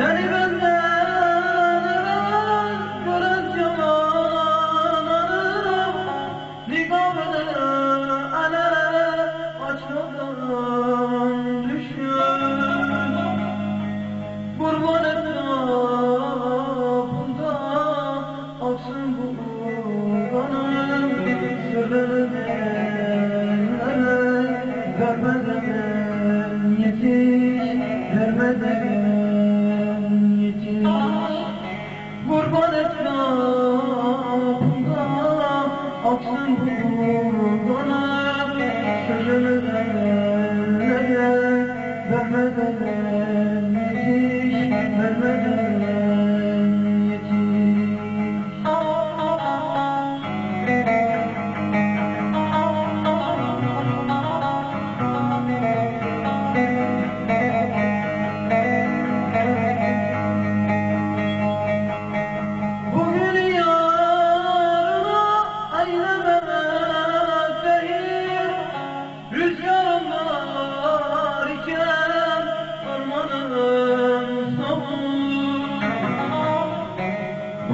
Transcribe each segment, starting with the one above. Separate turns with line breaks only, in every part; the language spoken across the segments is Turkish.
Deli benden bırak yamanı Nikabını alele açmadan düşün Kurban etrafında alsın bu kanım Sırrını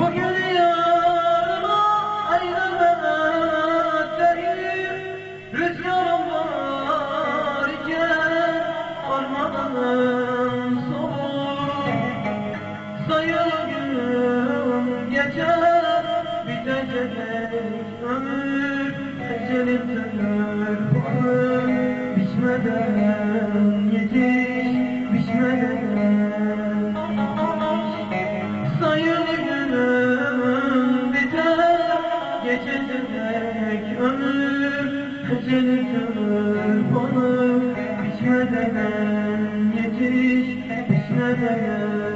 Bugün yarına ayrılmak değil Rüzgarım var iken ormanın soğuk. Geçer bitecek ömür. Ecelim dönür bakır biçmeden geçecek ömür Ecelim dönür bakır biçmeden yetiş biçmeden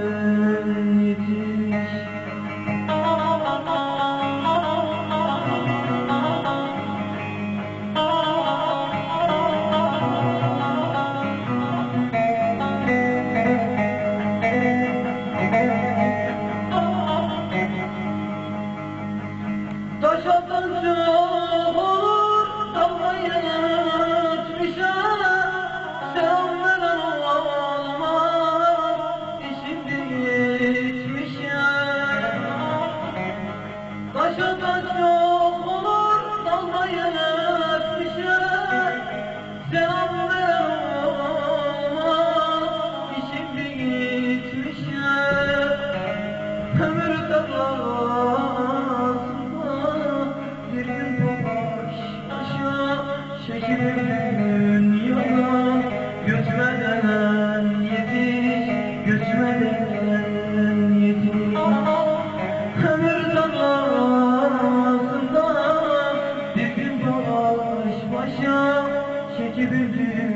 que.